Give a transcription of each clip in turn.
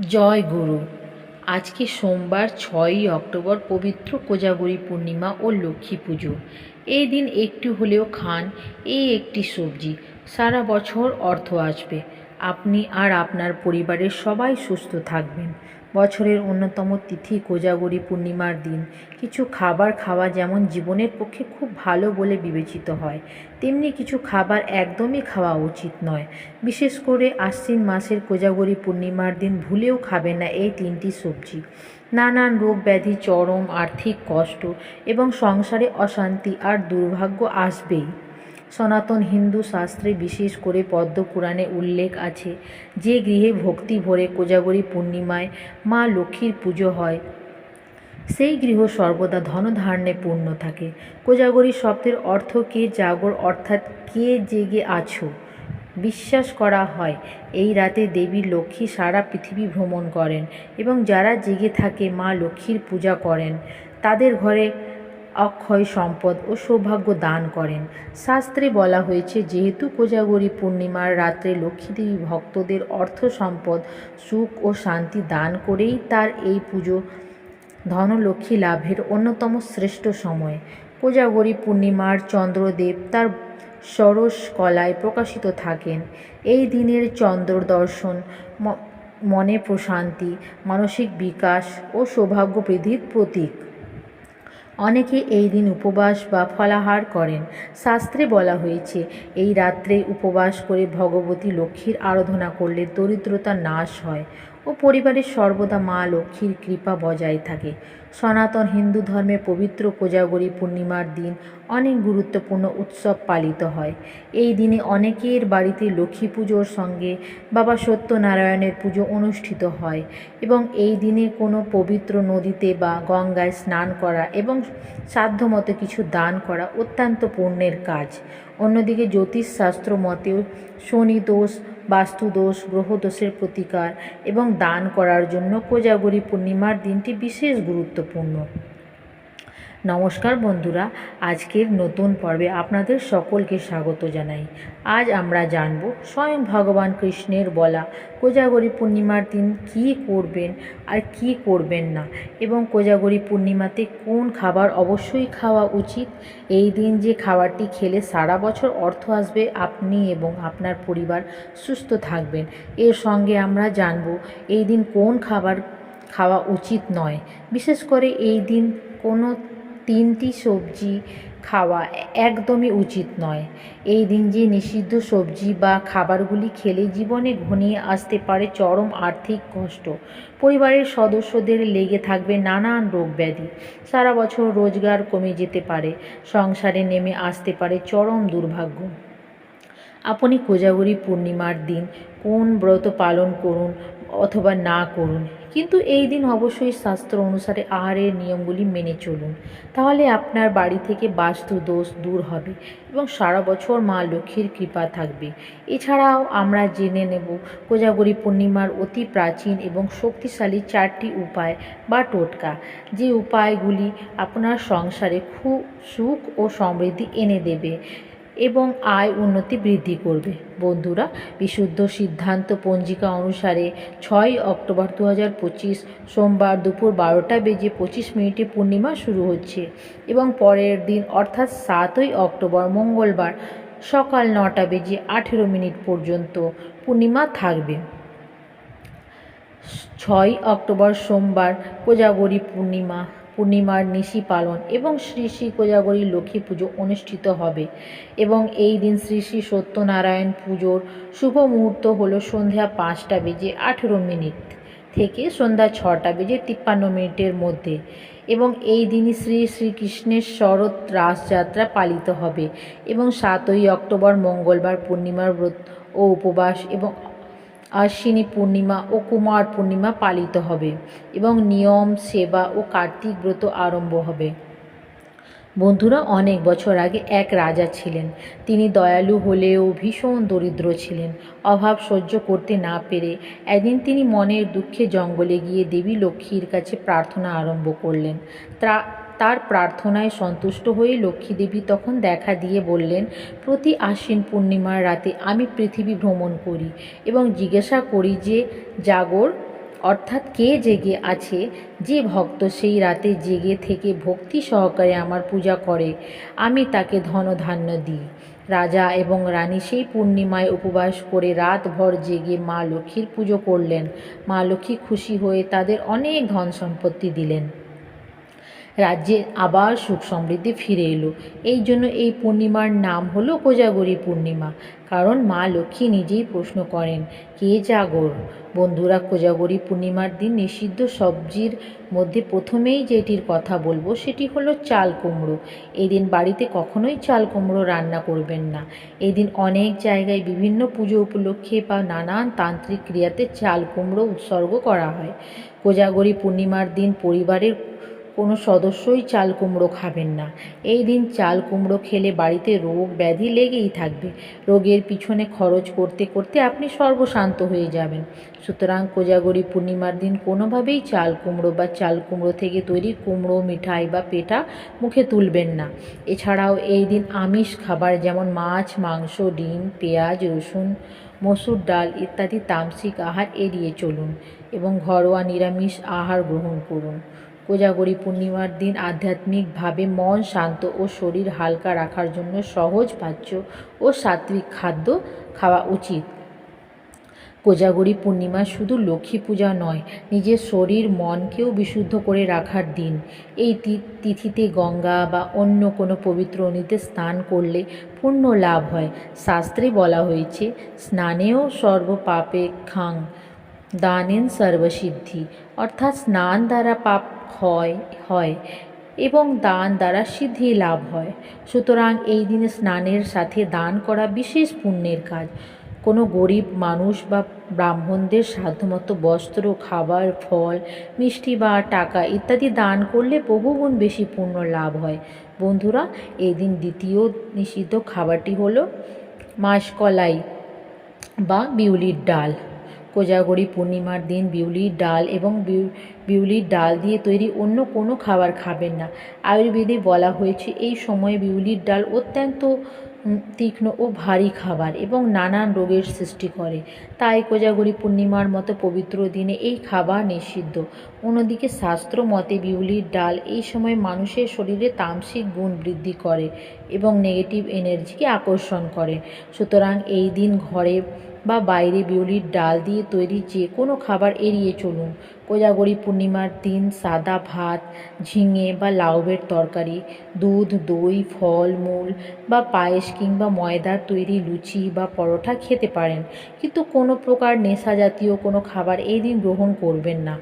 জয় গুরু। আজকে সোমবার ছয়ই অক্টোবর পবিত্র কোজাগরী পূর্ণিমা ও লক্ষ্মী পুজো। এই দিন একটু হলেও খান এই একটি সবজি। সারা বছর অর্থ আসবে। আপনি আর আপনার পরিবারের সবাই সুস্থ থাকবেন। বছরের অন্যতম তিথি কোজাগরী পূর্ণিমার দিন। কিছু খাবার খাওয়া যেমন জীবনের পক্ষে খুব ভালো বলে বিবেচিত হয়, তেমনি কিছু খাবার একদমই খাওয়া উচিত নয়। বিশেষ করে আশ্বিন মাসের কোজাগরী পূর্ণিমার দিন ভুলেও খাবে না এই তিনটি সবজি। নানান রোগ ব্যাধি, চরম আর্থিক কষ্ট এবং সংসারে অশান্তি আর দুর্ভাগ্য আসবেই। সনাতন হিন্দু শাস্ত্রে বিশেষ করে পদ্মপুরাণে উল্লেখ আছে, যে গৃহে ভক্তি ভরে কোজাগরী পূর্ণিমায় মা লক্ষ্মীর পুজো হয়। সেই গৃহ সর্বদা ধনধান্যে পূর্ণ থাকে। কোজাগরী শব্দের অর্থ কে জাগর অর্থাৎ কে জেগে আছো? বিশ্বাস করা হয়, এই রাতে দেবী লক্ষ্মী সারা পৃথিবী ভ্রমণ করেন এবং যারা জেগে থাকে মা লক্ষ্মীর পূজা করেন, তাদের ঘরে অক্ষয় সম্পদ ও সৌভাগ্য দান করেন। শাস্ত্রে বলা হয়েছে, যেহেতু কোজাগরী পূর্ণিমার রাত্রে লক্ষ্মীদেবী ভক্তদের অর্থ সম্পদ, সুখ ও শান্তি দান করেই তার এই পুজো ধনলক্ষ্মী লাভের অন্যতম শ্রেষ্ঠ সময়। কোজাগরী পূর্ণিমার চন্দ্রদেব তার সরস কলায় প্রকাশিত থাকেন। এই দিনের চন্দ্র দর্শন মনে প্রশান্তি, মানসিক বিকাশ ও সৌভাগ্য বৃদ্ধির প্রতীক। অনেকে এই দিন উপবাস বা ফলাহার করেন। শাস্ত্রে বলা হয়েছে, এই রাত্রে উপবাস করে ভগবতী লক্ষ্মীর আরাধনা করলে দরিদ্রতা নাশ হয়। পরিবারের সর্বদা মা লক্ষ্মীর কৃপা বজায় থাকে। সনাতন হিন্দু ধর্মে পবিত্র কোজাগরী পূর্ণিমার দিন অনেক গুরুত্বপূর্ণ উৎসব পালিত হয়। এই দিনে অনেকের বাড়িতে লক্ষ্মী পুজোর সঙ্গে বাবা সত্যনারায়ণের পুজো অনুষ্ঠিত হয় এবং এই দিনে কোনো পবিত্র নদীতে বা গঙ্গায় স্নান করা এবং সাধ্যমতো কিছু দান করা অত্যন্ত পুণ্যের কাজ। অন্যদিকে জ্যোতিষশাস্ত্র মতেও শনি দোষ বাস্তুদোষ গ্রহদোষের প্রতিকার এবং দান করার জন্য কোজাগরী পূর্ণিমার দিনটি বিশেষ গুরুত্বপূর্ণ। নমস্কার বন্ধুরা, আজকের নতুন পর্বে আপনাদের সকলকে স্বাগত জানাই। আজ আমরা জানব স্বয়ং ভগবান কৃষ্ণের বলা কোজাগরী পূর্ণিমার দিন কী করবেন আর কি করবেন না এবং কোজাগরী পূর্ণিমাতে কোন খাবার অবশ্যই খাওয়া উচিত? এই দিন যে খাবারটি খেলে সারা বছর অর্থ আসবে আপনি এবং আপনার পরিবার সুস্থ থাকবেন। এর সঙ্গে আমরা জানব এই দিন কোন খাবার খাওয়া উচিত নয়। বিশেষ করে এই দিন কোনো তিনটি সবজি খাওয়া একদমই উচিত নয়। এই দিন যে নিষিদ্ধ সবজি বা খাবারগুলি খেলে জীবনে ঘনিয়ে আসতে পারে চরম আর্থিক কষ্ট। পরিবারের সদস্যদের লেগে থাকবে নানান রোগ ব্যাধি। সারা বছর রোজগার কমে যেতে পারে, সংসারে নেমে আসতে পারে চরম দুর্ভাগ্য। আপনি কোজাগরী পূর্ণিমার দিন কোন ব্রত পালন করুন অথবা না করুন কিন্তু এই দিন অবশ্যই শাস্ত্র অনুসারে আহারের নিয়মগুলি মেনে চলুন। তাহলে আপনার বাড়ি থেকে বাস্তু দোষ দূর হবে এবং সারা বছর মা লক্ষ্মীর কৃপা থাকবে। এছাড়াও আমরা জেনে নেব, কোজাগরী পূর্ণিমার অতি প্রাচীন এবং শক্তিশালী চারটি উপায় বা টোটকা। যে উপায়গুলি আপনার সংসারে খুব সুখ ও সমৃদ্ধি এনে দেবে। এবং আয় উন্নতি বৃদ্ধি করবে। বন্ধুরা, বিশুদ্ধ সিদ্ধান্ত পঞ্জিকা অনুসারে ছয় অক্টোবর দু হাজার পঁচিশ সোমবার দুপুর বারোটা বেজে পঁচিশ মিনিটে পূর্ণিমা শুরু হচ্ছে এবং পরের দিন অর্থাৎ সাতই অক্টোবর মঙ্গলবার সকাল নটা বেজে আঠেরো মিনিট পর্যন্ত পূর্ণিমা থাকবে। ছয় অক্টোবর সোমবার কোজাগরী পূর্ণিমা পূর্ণিমার নিশি পালন এবং শ্রী শ্রী কোজাগরী লক্ষ্মী পুজো অনুষ্ঠিত হবে। এবং এই দিন শ্রী শ্রী সত্যনারায়ণ পুজোর শুভ মুহূর্ত হলো সন্ধ্যা পাঁচটা বেজে আঠেরো মিনিট থেকে সন্ধ্যা ছটা বেজে তিপ্পান্ন মিনিটের মধ্যে। এবং এই দিনই শ্রী শ্রীকৃষ্ণের শরৎ রাসযাত্রা পালিত হবে। এবং সাতই অক্টোবর মঙ্গলবার পূর্ণিমার ব্রত ও উপবাস এবং আশ্বিনী পূর্ণিমা ও কুমার পূর্ণিমা পালিত হবে এবং নিয়ম, সেবা ও কার্তিক ব্রত আরম্ভ হবে। বন্ধুরা, অনেক বছর আগে এক রাজা ছিলেন। তিনি দয়ালু হলেও ভীষণ দরিদ্র ছিলেন। অভাব সহ্য করতে না পেরে একদিন তিনি মনের দুঃখে জঙ্গলে গিয়ে দেবী লক্ষ্মীর কাছে প্রার্থনা আরম্ভ করলেন। তার প্রার্থনায় সন্তুষ্ট হয়ে লক্ষ্মী দেবী তখন দেখা দিয়ে বললেন, প্রতি আশ্বিন পূর্ণিমার রাতে আমি পৃথিবী ভ্রমণ করি এবং জিজ্ঞাসা করি যে, জাগর, অর্থাৎ কে জেগে আছে? যে ভক্ত সেই রাতে জেগে থেকে ভক্তি সহকারে আমার পূজা করে, আমি তাকে ধনধান্য দিই। রাজা এবং রানী সেই পূর্ণিমায় উপবাস করে রাতভর জেগে মা লক্ষ্মীর পুজো করলেন। মা লক্ষ্মী খুশি হয়ে তাদের অনেক ধন সম্পত্তি দিলেন। রাজ্যে আবার সুখ সমৃদ্ধি ফিরে এলো। এই জন্য এই পূর্ণিমার নাম হলো কোজাগরী পূর্ণিমা। কারণ মা লক্ষ্মী নিজেই প্রশ্ন করেন, কে জাগর? বন্ধুরা, কোজাগরী পূর্ণিমার দিন নিষিদ্ধ সবজির মধ্যে প্রথমেই যেটির কথা বলব সেটি হলো চাল কুমড়ো। এদিন বাড়িতে কখনোই চাল কুমড়ো রান্না করবেন না। এদিন অনেক জায়গায় বিভিন্ন পুজো উপলক্ষে বা নানান তান্ত্রিক ক্রিয়াতে চাল কুমড়ো উৎসর্গ করা হয়। কোজাগরী পূর্ণিমার দিন পরিবারের কোনো সদস্যই চাল কুমড়ো খাবেন না। এই দিন চাল কুমড়ো খেলে বাড়িতে রোগ ব্যাধি লেগেই থাকবে। রোগের পিছনে খরচ করতে করতে আপনি সর্বশান্ত হয়ে যাবেন। সুতরাং কোজাগরী পূর্ণিমার দিন কোনোভাবেই চাল কুমড়ো বা চাল কুমড়ো থেকে তৈরি কুমড়ো, মিঠাই বা পেটা মুখে তুলবেন না। এছাড়াও এই দিন আমিষ খাবার যেমন মাছ, মাংস, ডিম, পেঁয়াজ, রসুন, মসুর ডাল ইত্যাদি তামসিক আহার এড়িয়ে চলুন এবং ঘরোয়া নিরামিষ আহার গ্রহণ করুন। কোজাগরী পূর্ণিমার দিন আধ্যাত্মিকভাবে মন শান্ত ও শরীর হালকা রাখার জন্য সহজ পাচ্য ও সাত্বিক খাদ্য খাওয়া উচিত। কোজাগরী পূর্ণিমা শুধু লক্ষ্মী পূজা নয়, নিজের শরীর মনকেও বিশুদ্ধ করে রাখার দিন। এই তিথিতে গঙ্গা বা অন্য কোনো পবিত্র নদীতে স্নান করলে পূর্ণ লাভ হয়। শাস্ত্রে বলা হয়েছে, স্নানেও সর্বপাপে খাং। দানেন সর্বসিদ্ধি, অর্থাৎ স্নান দ্বারা পাপ ক্ষয় হয় এবং দান দ্বারা সিদ্ধি লাভ হয়। সুতরাং এই দিনে স্নানের সাথে দান করা বিশেষ পুণ্যের কাজ। কোনো গরিব মানুষ বা ব্রাহ্মণদের সাধ্যমতো বস্ত্র, খাবার, ফল, মিষ্টি বা টাকা ইত্যাদি দান করলে বহুগুণ বেশি পুণ্য লাভ হয়। বন্ধুরা, এই দিন দ্বিতীয় নিষিদ্ধ খাবারটি হলো মাসকলাই বা বিউলির ডাল। কোজাগরী, পূর্ণিমার দিন, বিউলির ডাল এবং বিউলির ডাল দিয়ে তৈরি অন্য কোনো খাবার খাবেন না। আয়ুর্বেদে বলা হয়েছে, এই সময়ে বিউলির ডাল অত্যন্ত তীক্ষ্ণ ও ভারী খাবার এবং নানান রোগের সৃষ্টি করে। তাই কোজাগরী পূর্ণিমার মতো পবিত্র দিনে এই খাবার নিষিদ্ধ। অন্যদিকে শাস্ত্র মতে বিউলির ডাল এই সময় মানুষের শরীরে তামসিক গুণ বৃদ্ধি করে এবং নেগেটিভ এনার্জিকে আকর্ষণ করে। সুতরাং এই দিন ঘরে বা বাইরে বিউলির ডাল দিয়ে তৈরি যে কোনো খাবার এড়িয়ে চলুন। কোজাগরি পূর্ণিমার দিন সাদা ভাত, ঝিঙে বা লাউবের তরকারি, দুধ, দই, ফল, মূল বা পায়েস কিংবা ময়দার তৈরি লুচি বা পরোটা খেতে পারেন। কিন্তু কোনো প্রকার নেশা জাতীয় কোনো খাবার এই দিন গ্রহণ করবেন না।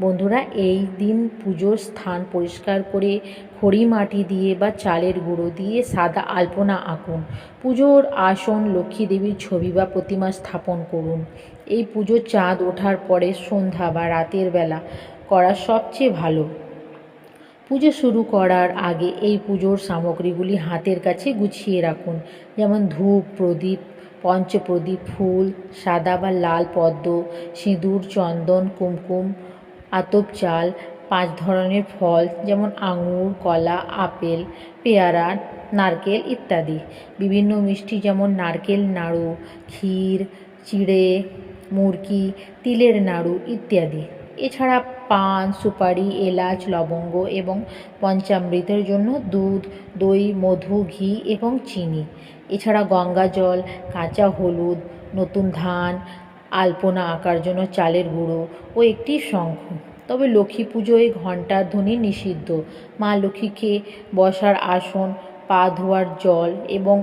বন্ধুরা, এই দিন পুজোর স্থান পরিষ্কার করে খড়ি মাটি দিয়ে বা চালের গুঁড়ো দিয়ে সাদা আলপনা আঁকুন। পুজোর আসন লক্ষ্মী দেবীর ছবি বা প্রতিমা স্থাপন করুন। এই পুজোর চাঁদ ওঠার পরে সন্ধ্যা বা রাতের বেলা করা সবচেয়ে ভালো। পুজো শুরু করার আগে এই পুজোর সামগ্রীগুলি হাতের কাছে গুছিয়ে রাখুন। যেমন ধূপ, প্রদীপ, পঞ্চপ্রদীপ, ফুল, সাদা বা লাল পদ্ম, সিঁদুর, চন্দন, কুমকুম আতপ চাল, পাঁচ ধরনের ফল যেমন আঙুর, কলা, আপেল, পেয়ারা, নারকেল ইত্যাদি। বিভিন্ন মিষ্টি যেমন নারকেল নাড়ু, ক্ষীর, চিড়ে, মুরকি, তিলের নাড়ু ইত্যাদি। এছাড়া পান, সুপারি, এলাচ, লবঙ্গ এবং পঞ্চামৃতের জন্য দুধ, দই, মধু, ঘি এবং চিনি। এছাড়া গঙ্গা জল, কাঁচা হলুদ, নতুন ধান আলপনা আঁকার জন্য চালের গুঁড়ো ও একটি শঙ্খ। তবে লক্ষ্মী পুজোয় ঘণ্টার ধ্বনি নিষিদ্ধ। মা লক্ষ্মীকে বসার আসন, পা ধোয়ার জল এবং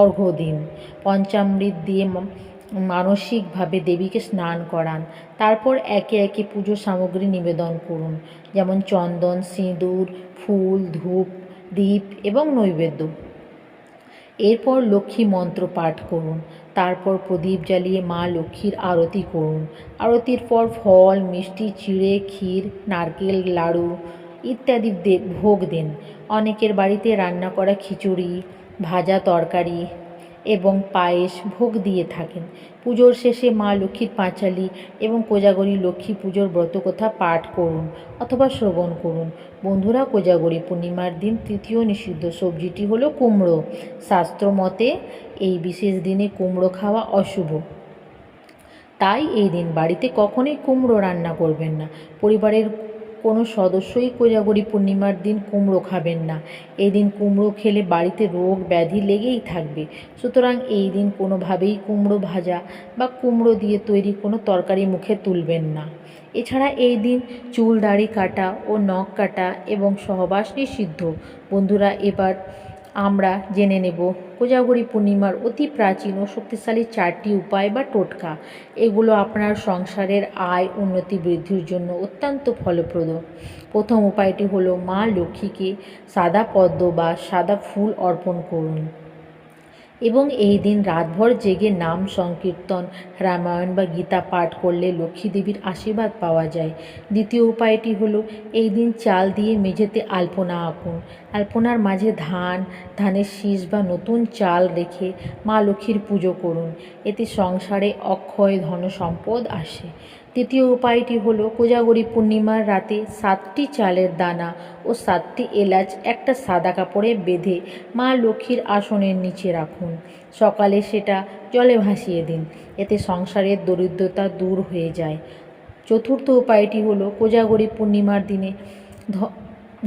অর্ঘ্য দিন পঞ্চামৃত দিয়ে মানসিকভাবে দেবীকে স্নান করান। তারপর একে একে পুজো সামগ্রী নিবেদন করুন। যেমন চন্দন, সিঁদুর, ফুল, ধূপ দ্বীপ এবং নৈবেদ্য। এরপর লক্ষ্মী মন্ত্র পাঠ করুন, তারপর প্রদীপ জ্বালিয়ে মা লক্ষ্মীর আরতি করুন। আরতির পর ফল, মিষ্টি, চিড়ে, ক্ষীর, নারকেল, লাড়ু ইত্যাদি ভোগ দেন। অনেকের বাড়িতে রান্না করা খিচুড়ি, ভাজা তরকারি এবং পায়েস ভোগ দিয়ে থাকেন। পুজোর শেষে মা লক্ষ্মীর পাঁচালি এবং কোজাগরী লক্ষ্মী পুজোর ব্রতকথা পাঠ করুন অথবা শ্রবণ করুন। বন্ধুরা, কোজাগরী পূর্ণিমার দিন তৃতীয় নিষিদ্ধ সবজিটি হলো কুমড়ো। শাস্ত্র মতে, এই বিশেষ দিনে কুমড়ো খাওয়া অশুভ। তাই এই দিন বাড়িতে কখনোই কুমড়ো রান্না করবেন না। পরিবারের কোনো সদস্যই কোজাগরি পূর্ণিমার দিন কুমড়ো খাবেন না। এই দিন কুমড়ো খেলে বাড়িতে রোগ ব্যাধি লেগেই থাকবে। সুতরাং এই দিন কোনোভাবেই কুমড়ো ভাজা বা কুমড়ো দিয়ে তৈরি কোনো তরকারি মুখে তুলবেন না। এছাড়া এই দিন চুল দাড়ি কাটা ও নখ কাটা এবং সহবাস নিষিদ্ধ। বন্ধুরা, এবার আমরা জেনে নেব। কোজাগরী পূর্ণিমার অতি প্রাচীন ও শক্তিশালী চারটি উপায় বা টোটকা। এগুলো আপনার সংসারের আয় উন্নতি বৃদ্ধির জন্য অত্যন্ত ফলপ্রদ। প্রথম উপায়টি হলো মা লক্ষ্মীকে সাদা পদ্ম বা সাদা ফুল অর্পণ করুন। এবং এই দিন রাতভর জেগে নাম সংকীর্তন, রামায়ণ বা গীতা পাঠ করলে লক্ষ্মী দেবীর আশীর্বাদ পাওয়া যায়। দ্বিতীয় উপায়টি হলো এই দিন চাল দিয়ে মেঝেতে আলপনা আঁকুন। আলপনার মাঝে ধান, ধানের শীষ বা নতুন চাল রেখে মা লক্ষ্মীর পুজো করুন। এতে সংসারে অক্ষয় ধন সম্পদ আসে। তৃতীয় উপায়টি হলো কোজাগরী পূর্ণিমার রাতে সাতটি চালের দানা ও সাতটি এলাচ একটা সাদা কাপড়ে বেঁধে মা লক্ষ্মীর আসনের নিচে রাখুন। সকালে সেটা জলে ভাসিয়ে দিন। এতে সংসারের দরিদ্রতা দূর হয়ে যায়। চতুর্থ উপায়টি হলো কোজাগরী পূর্ণিমার দিনে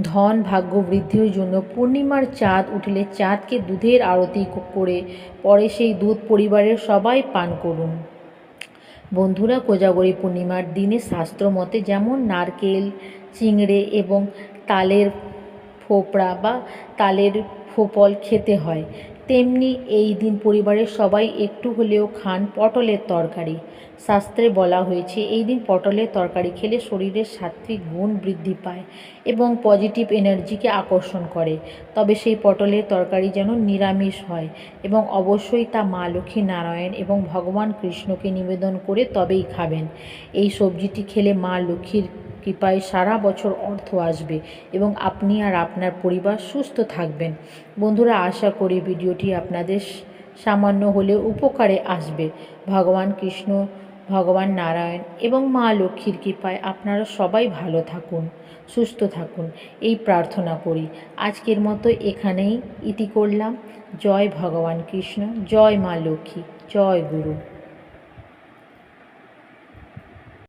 ধন ভাগ্য বৃদ্ধির জন্য পূর্ণিমার চাঁদ উঠলে চাঁদকে দুধের আরতি করে পরে সেই দুধ পরিবারের সবাই পান করুন। বন্ধুরা, কোজাগরী পূর্ণিমার দিনে শাস্ত্র মতে যেমন নারকেল, চিংড়ে এবং তালের ফোপড়া বা তালের ফোপল খেতে হয় তেমনি এই দিন পরিবারের সবাই একটু হলেও খান পটলের তরকারি। শাস্ত্রে বলা হয়েছে, এই দিন পটলের তরকারি খেলে শরীরের সাত্ত্বিক গুণ বৃদ্ধি পায় এবং পজিটিভ এনার্জিকে আকর্ষণ করে। তবে সেই পটলের তরকারি যেন নিরামিষ হয় এবং অবশ্যই তা মা লক্ষ্মী নারায়ণ এবং ভগবান কৃষ্ণকে নিবেদন করে তবেই খাবেন। এই সবজিটি খেলে মা লক্ষ্মীর কৃপায় সারা বছর অর্থ আসবে এবং আপনি আর আপনার পরিবার সুস্থ থাকবেন। বন্ধুরা, আশা করি ভিডিওটি আপনাদের সামান্য হলেও উপকারে আসবে। ভগবান কৃষ্ণ, ভগবান নারায়ণ এবং মা লক্ষ্মীর কৃপায় আপনারা সবাই ভালো থাকুন, সুস্থ থাকুন। এই প্রার্থনা করি। আজকের মতো এখানেই ইতি করলাম। জয় ভগবান কৃষ্ণ, জয় মা লক্ষ্মী, জয় গুরু।